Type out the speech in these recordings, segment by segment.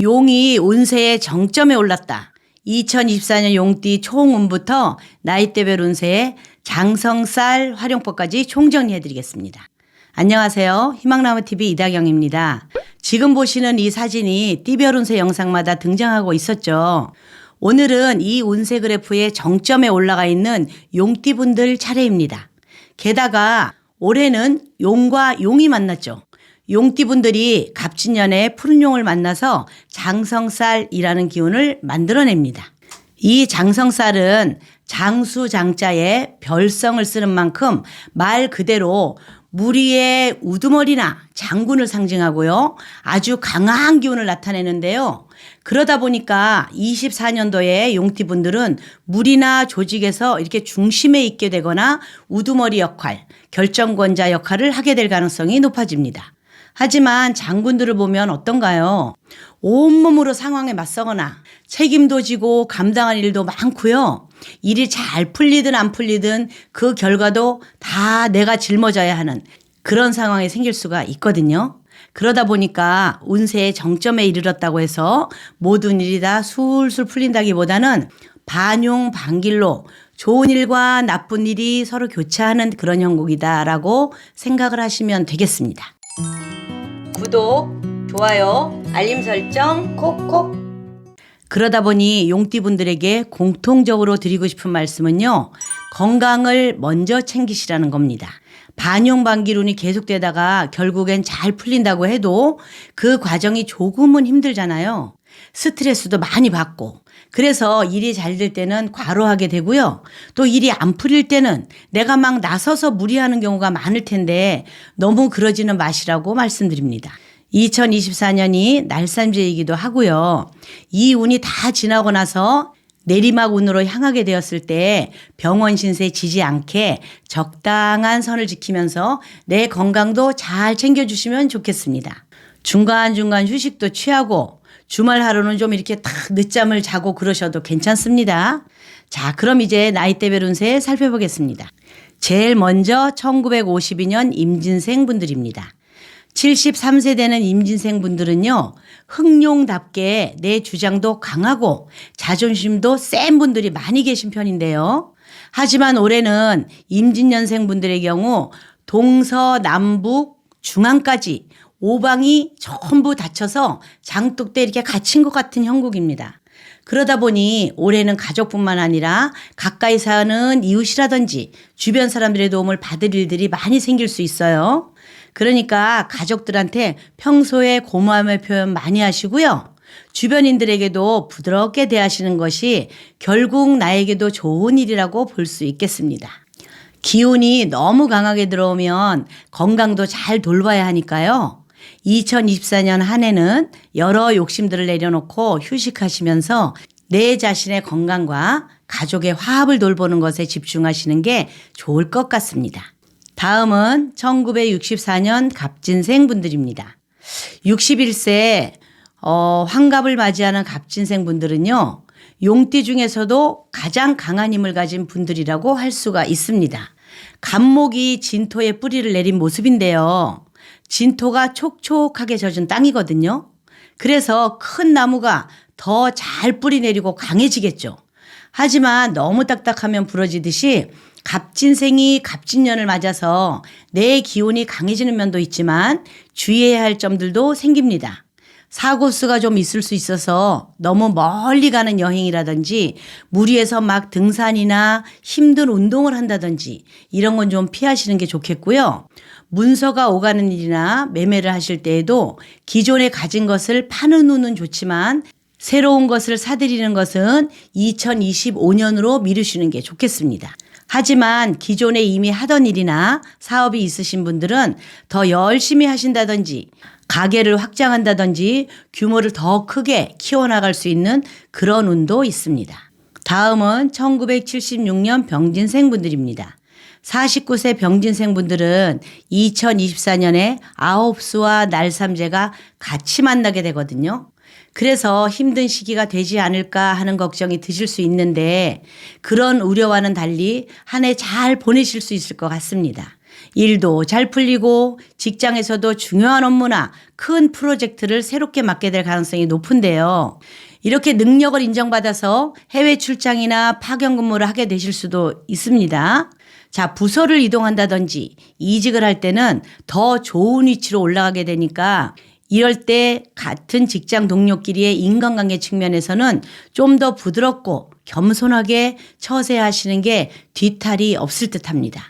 용이 운세의 정점에 올랐다. 2024년 용띠 총운부터 나이대별 운세의 장성쌀 활용법까지 총정리해 드리겠습니다. 안녕하세요. 희망나무TV 이다경입니다. 지금 보시는 이 사진이 띠별 운세 영상마다 등장하고 있었죠. 오늘은 이 운세 그래프의 정점에 올라가 있는 용띠분들 차례입니다. 게다가 올해는 용과 용이 만났죠. 용띠분들이 갑진년에 푸른 용을 만나서 장성쌀이라는 기운을 만들어냅니다. 이 장성쌀은 장수 장자에 별성을 쓰는 만큼 말 그대로 무리의 우두머리나 장군을 상징하고요. 아주 강한 기운을 나타내는데요. 그러다 보니까 24년도에 용띠분들은 무리나 조직에서 이렇게 중심에 있게 되거나 우두머리 역할, 결정권자 역할을 하게 될 가능성이 높아집니다. 하지만 장군들을 보면 어떤가요? 온몸으로 상황에 맞서거나 책임도 지고 감당할 일도 많고요. 일이 잘 풀리든 안 풀리든 그 결과도 다 내가 짊어져야 하는 그런 상황이 생길 수가 있거든요. 그러다 보니까 운세의 정점에 이르렀다고 해서 모든 일이 다 술술 풀린다기보다는 반용 반길로 좋은 일과 나쁜 일이 서로 교차하는 그런 형국이다라고 생각을 하시면 되겠습니다. 구독, 좋아요, 알림 설정 콕콕. 그러다 보니 용띠분들에게 공통적으로 드리고 싶은 말씀은요. 건강을 먼저 챙기시라는 겁니다. 반용반기론이 계속되다가 결국엔 잘 풀린다고 해도 그 과정이 조금은 힘들잖아요. 스트레스도 많이 받고. 그래서 일이 잘 될 때는 과로하게 되고요. 또 일이 안 풀릴 때는 내가 막 나서서 무리하는 경우가 많을 텐데 너무 그러지는 마시라고 말씀드립니다. 2024년이 날삼제이기도 하고요. 이 운이 다 지나고 나서 내리막 운으로 향하게 되었을 때 병원 신세 지지 않게 적당한 선을 지키면서 내 건강도 잘 챙겨주시면 좋겠습니다. 중간중간 휴식도 취하고 주말 하루는 좀 이렇게 딱 늦잠을 자고 그러셔도 괜찮습니다. 자, 그럼 이제 나이대별 운세 살펴보겠습니다. 제일 먼저 1952년 임진생 분들입니다. 73세 되는 임진생 분들은요, 흥룡답게 내 주장도 강하고 자존심도 센 분들이 많이 계신 편인데요. 하지만 올해는 임진년생 분들의 경우 동서 남북 중앙까지 오방이 전부 닫혀서 장독대 이렇게 갇힌 것 같은 형국입니다. 그러다 보니 올해는 가족뿐만 아니라 가까이 사는 이웃이라든지 주변 사람들의 도움을 받을 일들이 많이 생길 수 있어요. 그러니까 가족들한테 평소에 고마움의 표현 많이 하시고요. 주변인들에게도 부드럽게 대하시는 것이 결국 나에게도 좋은 일이라고 볼 수 있겠습니다. 기운이 너무 강하게 들어오면 건강도 잘 돌봐야 하니까요. 2024년 한 해는 여러 욕심들을 내려놓고 휴식하시면서 내 자신의 건강과 가족의 화합을 돌보는 것에 집중하시는 게 좋을 것 같습니다. 다음은 1964년 갑진생 분들입니다. 61세 어, 환갑을 맞이하는 갑진생 분들은요. 용띠 중에서도 가장 강한 힘을 가진 분들이라고 할 수가 있습니다. 갑목이 진토에 뿌리를 내린 모습인데요. 진토가 촉촉하게 젖은 땅이거든요. 그래서 큰 나무가 더 잘 뿌리 내리고 강해지겠죠. 하지만 너무 딱딱하면 부러지듯이 갑진생이 갑진년을 맞아서 내 기운이 강해지는 면도 있지만 주의해야 할 점들도 생깁니다. 사고수가 좀 있을 수 있어서 너무 멀리 가는 여행이라든지 무리해서 막 등산이나 힘든 운동을 한다든지 이런 건 좀 피하시는 게 좋겠고요. 문서가 오가는 일이나 매매를 하실 때에도 기존에 가진 것을 파는 운은 좋지만 새로운 것을 사들이는 것은 2025년으로 미루시는 게 좋겠습니다. 하지만 기존에 이미 하던 일이나 사업이 있으신 분들은 더 열심히 하신다든지 가게를 확장한다든지 규모를 더 크게 키워나갈 수 있는 그런 운도 있습니다. 다음은 1976년 병진 생 분들입니다. 49세 병진생 분들은 2024년에 아홉수와 날삼재가 같이 만나게 되거든요. 그래서 힘든 시기가 되지 않을까 하는 걱정이 드실 수 있는데 그런 우려와는 달리 한 해 잘 보내실 수 있을 것 같습니다. 일도 잘 풀리고 직장에서도 중요한 업무나 큰 프로젝트를 새롭게 맡게 될 가능성이 높은데요. 이렇게 능력을 인정받아서 해외 출장이나 파견 근무를 하게 되실 수도 있습니다. 자, 부서를 이동한다든지 이직을 할 때는 더 좋은 위치로 올라가게 되니까 이럴 때 같은 직장 동료끼리의 인간관계 측면에서는 좀 더 부드럽고 겸손하게 처세하시는 게 뒤탈이 없을 듯 합니다.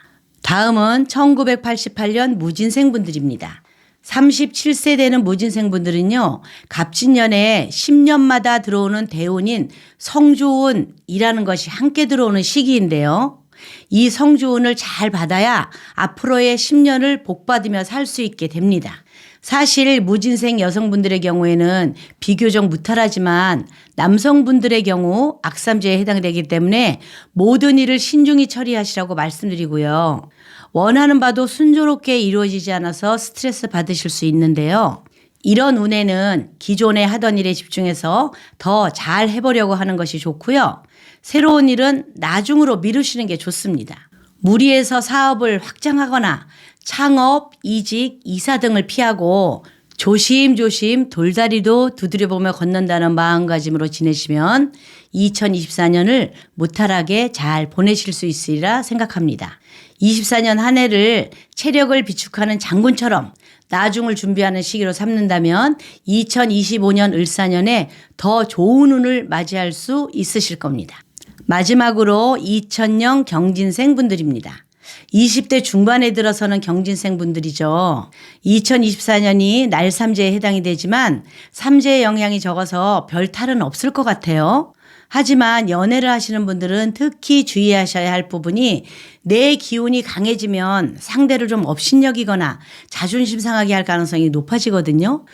다음은 1988년 무진생분들입니다. 37세 되는 무진생분들은요, 갑진년에 10년마다 들어오는 대운인 성주운이라는 것이 함께 들어오는 시기인데요. 이 성주운을 잘 받아야 앞으로의 10년을 복받으며 살 수 있게 됩니다. 사실 무진생 여성분들의 경우에는 비교적 무탈하지만 남성분들의 경우 악삼제에 해당되기 때문에 모든 일을 신중히 처리하시라고 말씀드리고요. 원하는 바도 순조롭게 이루어지지 않아서 스트레스 받으실 수 있는데요. 이런 운에는 기존에 하던 일에 집중해서 더 잘 해보려고 하는 것이 좋고요. 새로운 일은 나중으로 미루시는 게 좋습니다. 무리해서 사업을 확장하거나 창업, 이직, 이사 등을 피하고 조심조심 돌다리도 두드려보며 걷는다는 마음가짐으로 지내시면 2024년을 무탈하게 잘 보내실 수 있으리라 생각합니다. 24년 한 해를 체력을 비축하는 장군처럼 나중을 준비하는 시기로 삼는다면 2025년 을사년에 더 좋은 운을 맞이할 수 있으실 겁니다. 마지막으로 2000년 경진생 분들입니다. 20대 중반에 들어서는 경진생 분들이죠. 2024년이 날 삼재에 해당이 되지만 삼재의 영향이 적어서 별 탈은 없을 것 같아요. 하지만 연애를 하시는 분들은 특히 주의하셔야 할 부분이 내 기운이 강해지면 상대를 좀 업신여기거나 자존심 상하게 할 가능성이 높아지거든요.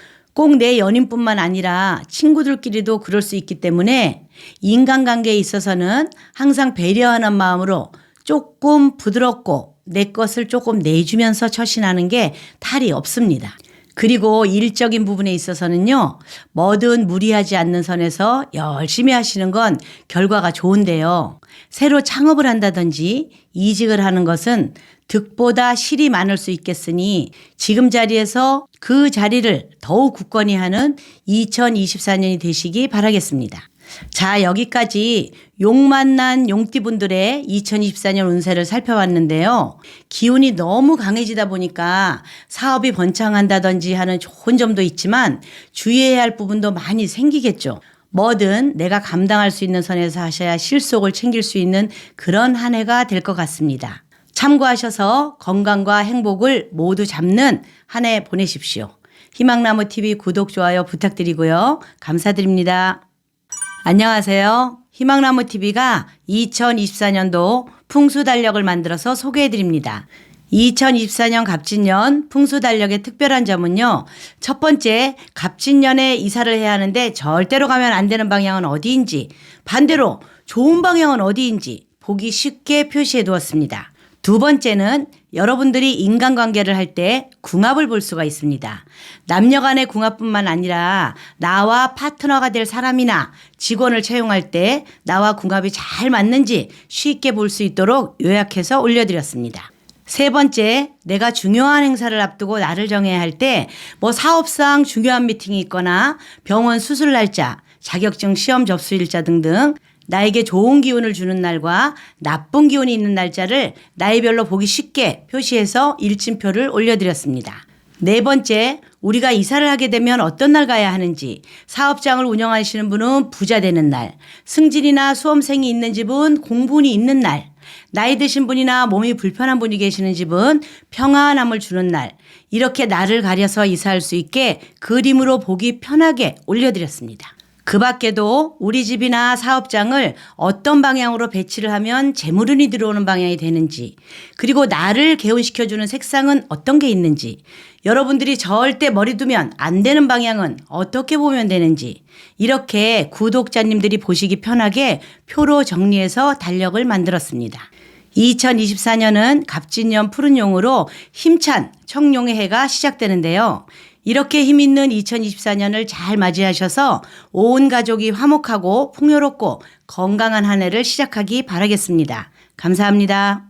꼭 내 연인뿐만 아니라 친구들끼리도 그럴 수 있기 때문에 인간관계에 있어서는 항상 배려하는 마음으로 조금 부드럽고 내 것을 조금 내주면서 처신하는 게 탈이 없습니다. 그리고 일적인 부분에 있어서는요, 뭐든 무리하지 않는 선에서 열심히 하시는 건 결과가 좋은데요. 새로 창업을 한다든지 이직을 하는 것은 득보다 실이 많을 수 있겠으니 지금 자리에서 그 자리를 더욱 굳건히 하는 2024년이 되시기 바라겠습니다. 자, 여기까지 용 만난 용띠분들의 2024년 운세를 살펴봤는데요. 기운이 너무 강해지다 보니까 사업이 번창한다든지 하는 좋은 점도 있지만 주의해야 할 부분도 많이 생기겠죠. 뭐든 내가 감당할 수 있는 선에서 하셔야 실속을 챙길 수 있는 그런 한 해가 될 것 같습니다. 참고하셔서 건강과 행복을 모두 잡는 한 해 보내십시오. 희망나무 TV 구독, 좋아요 부탁드리고요. 감사드립니다. 안녕하세요. 희망나무 TV가 2024년도 풍수 달력을 만들어서 소개해 드립니다. 2024년 갑진년 풍수 달력의 특별한 점은요. 첫 번째, 갑진년에 이사를 해야 하는데 절대로 가면 안 되는 방향은 어디인지, 반대로 좋은 방향은 어디인지 보기 쉽게 표시해 두었습니다. 두 번째는 여러분들이 인간관계를 할 때 궁합을 볼 수가 있습니다. 남녀 간의 궁합뿐만 아니라 나와 파트너가 될 사람이나 직원을 채용할 때 나와 궁합이 잘 맞는지 쉽게 볼 수 있도록 요약해서 올려드렸습니다. 세 번째, 내가 중요한 행사를 앞두고 날을 정해야 할 때 뭐 사업상 중요한 미팅이 있거나 병원 수술 날짜, 자격증 시험 접수 일자 등등 나에게 좋은 기운을 주는 날과 나쁜 기운이 있는 날짜를 나이별로 보기 쉽게 표시해서 일침표를 올려드렸습니다. 네 번째, 우리가 이사를 하게 되면 어떤 날 가야 하는지, 사업장을 운영하시는 분은 부자 되는 날, 승진이나 수험생이 있는 집은 공분이 있는 날, 나이 드신 분이나 몸이 불편한 분이 계시는 집은 평안함을 주는 날, 이렇게 날을 가려서 이사할 수 있게 그림으로 보기 편하게 올려드렸습니다. 그 밖에도 우리 집이나 사업장을 어떤 방향으로 배치를 하면 재물운이 들어오는 방향이 되는지, 그리고 나를 개운시켜주는 색상은 어떤 게 있는지, 여러분들이 절대 머리 두면 안 되는 방향은 어떻게 보면 되는지, 이렇게 구독자님들이 보시기 편하게 표로 정리해서 달력을 만들었습니다. 2024년은 갑진년 푸른 용으로 힘찬 청룡의 해가 시작되는데요. 이렇게 힘있는 2024년을 잘 맞이하셔서 온 가족이 화목하고 풍요롭고 건강한 한 해를 시작하기 바라겠습니다. 감사합니다.